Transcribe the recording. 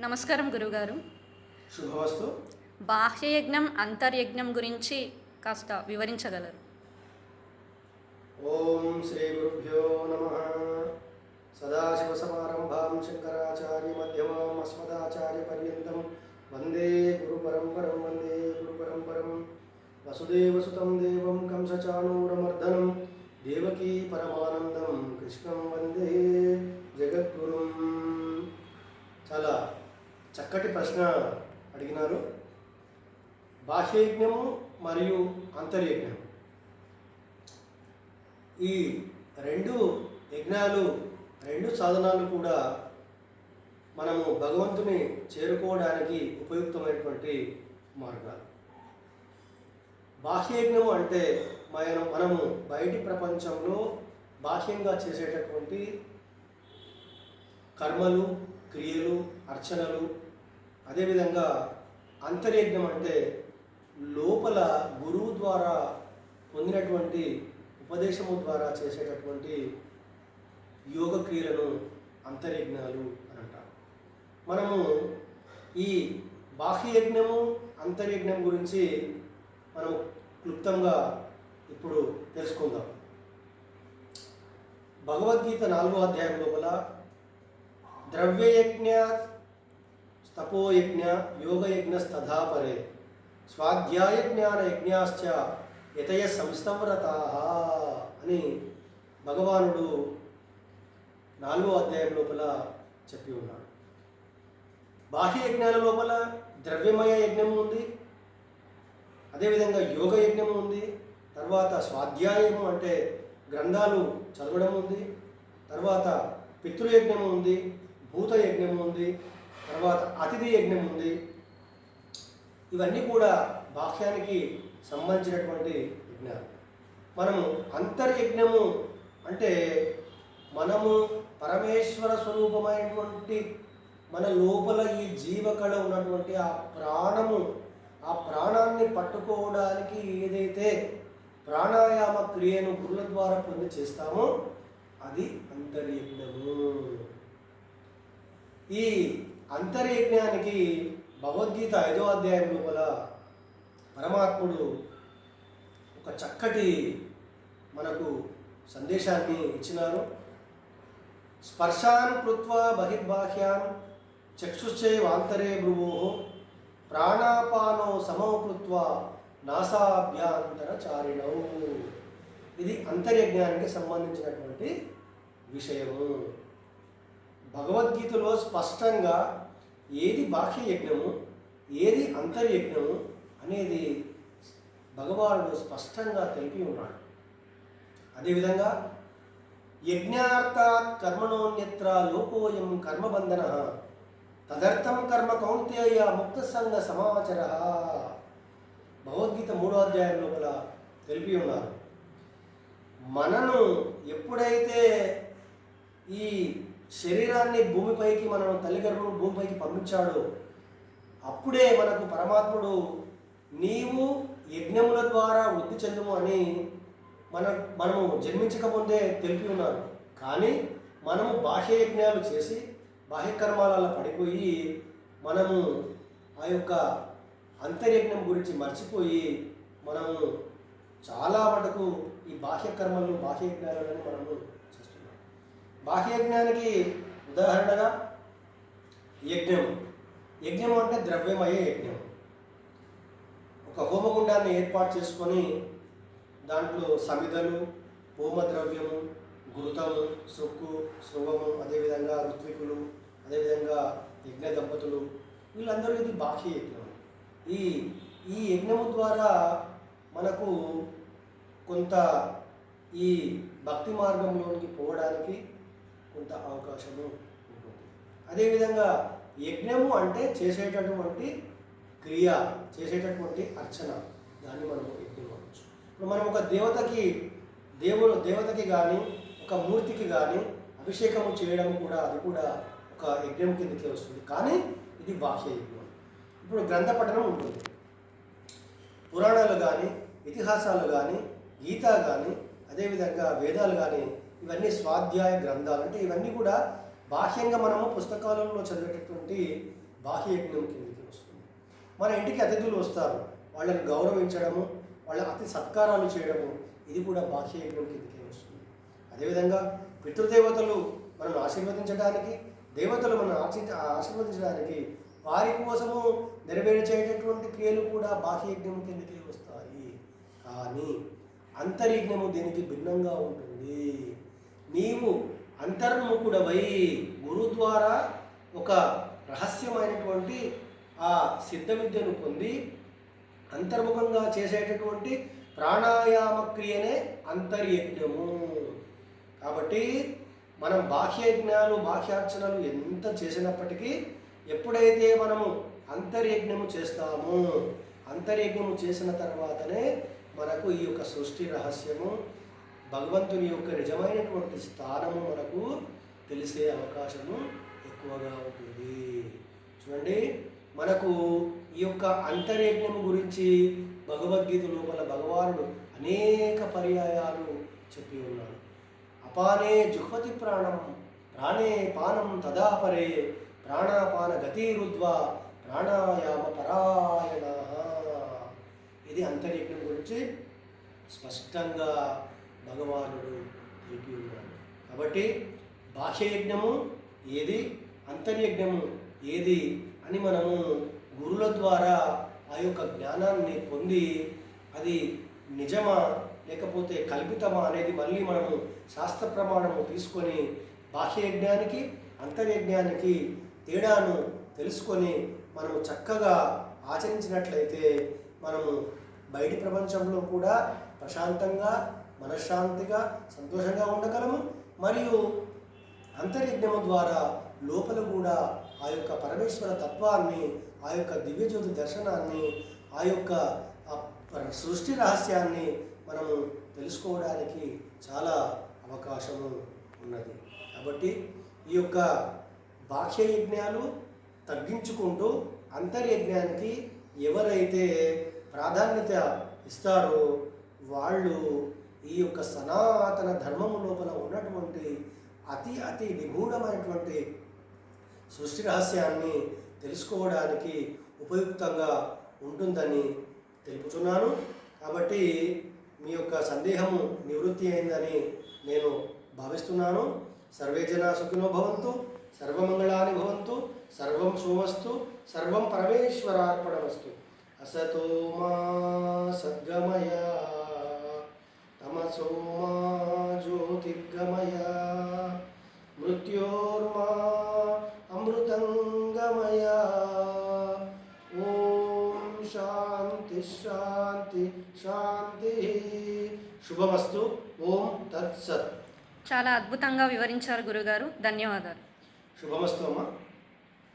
నమస్కారం గురుగారు. శుభమస్తు. బాహ్యయజ్ఞం అంతర్యజ్ఞం గురించి కాస్త వివరించగలరు. ఓం శ్రీ గురుభ్యో నమ. సదాశివసమారంభాం శంకరాచార్య మధ్యమాం అస్మదాచార్య పర్యంతం వందే గురు పరంపరం వందే గురు పరంపరం వసుదేవసుతం దేవం కంసచాణూరమర్దనం దేవకీ పరమానందం కృష్ణం వందే జగద్గురుం. చాలా చక్కటి ప్రశ్న అడిగినారు. బాహ్యయజ్ఞము మరియు అంతర్యజ్ఞం ఈ రెండు యజ్ఞాలు రెండు సాధనాలు కూడా మనము భగవంతుని చేరుకోవడానికి ఉపయుక్తమైనటువంటి మార్గాలు. బాహ్యయజ్ఞము అంటే మన మనము బయటి ప్రపంచంలో బాహ్యంగా చేసేటటువంటి కర్మలు క్రియలు అర్చనలు అదేవిధంగా అంతర్యజ్ఞం అంటే లోపల గురువు ద్వారా పొందినటువంటి ఉపదేశము ద్వారా చేసేటటువంటి యోగ క్రియలను అంతర్యజ్ఞాలు అని అంటారు. మనము ఈ బాహ్యయజ్ఞము అంతర్యజ్ఞం గురించి మనం క్లుప్తంగా ఇప్పుడు తెలుసుకుందాం. భగవద్గీత నాలుగో అధ్యాయం లోపల ద్రవ్యయజ్ఞ తపోయజ్ఞ యోగయజ్ఞస్తథాపరే స్వాధ్యాయ జ్ఞాన యజ్ఞాశ్చ యతయ సంస్థవ్రతా అని భగవానుడు నాలుగో అధ్యాయం లోపల చెప్పి ఉన్నాడు. బాహ్య యజ్ఞాల లోపల ద్రవ్యమయ యజ్ఞం ఉంది అదేవిధంగా యోగ యజ్ఞం ఉంది తర్వాత స్వాధ్యాయము అంటే గ్రంథాలు చదవడం ఉంది తర్వాత పితృయజ్ఞం ఉంది భూత యజ్ఞం ఉంది తర్వాత అతిథి యజ్ఞం ఉంది. ఇవన్నీ కూడా బాహ్యానికి సంబంధించినటువంటి యజ్ఞాలు. మనము అంతర్యజ్ఞము అంటే మనము పరమేశ్వర స్వరూపమైనటువంటి మన లోపల ఈ జీవకళ ఉన్నటువంటి ఆ ప్రాణము ఆ ప్రాణాన్ని పట్టుకోవడానికి ఏదైతే ప్రాణాయామ క్రియను గురుల ద్వారా పొంది చేస్తామో అది అంతర్యజ్ఞము. ఈ అంతర్యజ్ఞానికి భగవద్గీత ఐదో అధ్యాయం లోపల పరమాత్ముడు ఒక చక్కటి మనకు సందేశాన్ని ఇచ్చినారు. స్పర్శాన్ కృత్వా బహిర్బాహ్యాన్ చక్షుశ్చే వాంతరే భ్రువో ప్రాణాపానో సమో కృత్వా నాసాభ్యాంతర ఇది అంతర్యజ్ఞానికి సంబంధించినటువంటి విషయము. భగవద్గీతలో స్పష్టంగా ఏది బాహ్య యజ్ఞము ఏది అంతర్యజ్ఞము అనేది భగవానుడు స్పష్టంగా తెలిపి ఉన్నాడు. అదేవిధంగా యజ్ఞార్థాత్ కర్మణోన్యత్ర లోకోయం కర్మబంధన తదర్థం కర్మ కౌంతేయ ముక్త సంఘ సమాచర. భగవద్గీత మూడో అధ్యాయం లోపల తెలిపి ఉన్నారు. మనను ఎప్పుడైతే ఈ శరీరాన్ని భూమిపైకి మనం తల్లి గర్భం భూమిపైకి పంపించాడు. అప్పుడే మనకు పరమాత్ముడు నీవు యజ్ఞముల ద్వారా వృద్ధి చెందుము అని మన మనము జన్మించకముందే తెలిపి ఉన్నారు కానీ మనము బాహ్య యజ్ఞాలు చేసి బాహ్యకర్మాలలో పడిపోయి మనము ఆ యొక్క అంతర్యజ్ఞం గురించి మర్చిపోయి మనము చాలా మటుకు ఈ బాహ్య కర్మలను బాహ్య యజ్ఞాలను మనము బాహ్య యజ్ఞానికి ఉదాహరణగా యజ్ఞం. యజ్ఞం అంటే ద్రవ్యమయ్యే యజ్ఞం. ఒక హోమగుండాన్ని ఏర్పాటు చేసుకొని దాంట్లో సమిధలు హోమద్రవ్యము గురుతము సొక్కు శృవము అదేవిధంగా ఋత్వికులు అదేవిధంగా యజ్ఞ దంపతులు వీళ్ళందరూ ఇది బాహ్య యజ్ఞం. ఈ ఈ యజ్ఞము ద్వారా మనకు కొంత ఈ భక్తి మార్గంలోనికి పోవడానికి కొంత అవకాశము ఉంటుంది. అదేవిధంగా యజ్ఞము అంటే చేసేటటువంటి క్రియ చేసేటటువంటి అర్చన. దాన్ని మనము యజ్ఞం అనవచ్చు ఇప్పుడు మనం ఒక దేవతకి దేవుడు దేవతకి కానీ ఒక మూర్తికి కానీ అభిషేకము చేయడం కూడా అది కూడా ఒక యజ్ఞం కిందకే వస్తుంది. కానీ ఇది బాహ్య యజ్ఞం. ఇప్పుడు గ్రంథ పఠనం ఉంటుంది. పురాణాలు కానీ ఇతిహాసాలు కానీ గీత కానీ అదేవిధంగా వేదాలు కానీ ఇవన్నీ స్వాధ్యాయ గ్రంథాలు. అంటే ఇవన్నీ కూడా బాహ్యంగా మనము పుస్తకాలలో చదివేటటువంటి బాహ్య యజ్ఞం కిందకి వస్తుంది. మన ఇంటికి అతిథులు వస్తారు. వాళ్ళని గౌరవించడము వాళ్ళ అతి సత్కారాలు చేయడము ఇది కూడా బాహ్య యజ్ఞం కిందకే వస్తుంది. అదేవిధంగా పితృదేవతలు మనల్ని ఆశీర్వదించడానికి దేవతలు మనం ఆశీ ఆశీర్వదించడానికి వారి కోసము నెరవేర్చేటటువంటి క్రియలు కూడా బాహ్యయజ్ఞం కిందకే వస్తాయి. కానీ అంతర్యజ్ఞము దీనికి భిన్నంగా ఉంటుంది. నీవు అంతర్ముఖుడవై గురు ద్వారా ఒక రహస్యమైనటువంటి ఆ సిద్ధ విద్యను పొంది అంతర్ముఖంగా చేసేటటువంటి ప్రాణాయామ క్రియనే అంతర్యజ్ఞము. కాబట్టి మనం బాహ్యయజ్ఞాలు బాహ్యార్చనలు ఎంత చేసినప్పటికీ ఎప్పుడైతే మనము అంతర్యజ్ఞము చేస్తామో అంతర్యజ్ఞము చేసిన తర్వాతనే మనకు ఈ యొక్క సృష్టి రహస్యము భగవంతుని యొక్క నిజమైనటువంటి స్థానము మనకు తెలిసే అవకాశము ఎక్కువగా ఉంటుంది. చూడండి మనకు ఈ యొక్క అంతర్యజ్ఞము గురించి భగవద్గీత లోపల భగవానుడు అనేక పర్యాయాలు చెప్పి ఉన్నాడు. అపానే జుహ్వతి ప్రాణం ప్రాణే పానం తదాపరే ప్రాణాపాన గతి రుద్వ ప్రాణాయామ పరాయణ. ఇది అంతరిక్షం గురించి స్పష్టంగా భగవానుడు తెలిపి ఉన్నాడు కాబట్టి భాషయజ్ఞము ఏది? అంతర్యజ్ఞము ఏది? అని మనము గురుల ద్వారా ఆ యొక్క జ్ఞానాన్ని పొంది అది నిజమా? లేకపోతే కల్పితమా? అనేది మళ్ళీ మనము శాస్త్ర ప్రమాణము తీసుకొని బాహ్యయజ్ఞానికి అంతర్యజ్ఞానికి తేడాను తెలుసుకొని మనము చక్కగా ఆచరించినట్లయితే మనము బయటి ప్రపంచంలో కూడా ప్రశాంతంగా మనశ్శాంతిగా సంతోషంగా ఉండగలము. మరియు అంతర్యజ్ఞము ద్వారా లోపల కూడా ఆ యొక్క పరమేశ్వర తత్వాన్ని ఆ యొక్క దివ్యజ్యోతి దర్శనాన్ని ఆ యొక్క సృష్టి రహస్యాన్ని మనము తెలుసుకోవడానికి చాలా అవకాశము ఉన్నది. కాబట్టి ఈ యొక్క బాహ్య యజ్ఞాలు తగ్గించుకుంటూ అంతర్యజ్ఞానికి ఎవరైతే ప్రాధాన్యత ఇస్తారో వాళ్ళు ఈ యొక్క సనాతన ధర్మము లోపల ఉన్నటువంటి అతి అతి నిగూఢమైనటువంటి సృష్టి రహస్యాన్ని తెలుసుకోవడానికి ఉపయుక్తంగా ఉంటుందని తెలుపుతున్నాను కాబట్టి మీ యొక్క సందేహము నివృత్తి అయిందని నేను భావిస్తున్నాను. సర్వే జనా సుఖినో భవంతు సర్వమంగళాని భవంతు సర్వం శుభమస్తు సర్వం పరమేశ్వరార్పణమస్తు. అసతో మా సద్గమయ. మా జ్యోతిర్గమయ మృత్యోర్మా అమృతంగమయ ఓం శాంతి శాంతి శాంతి శుభమస్తు ఓం తత్సత్ చాలా అద్భుతంగా వివరించారు గురుగారు. ధన్యవాదాలు. శుభమస్తు అమ్మా.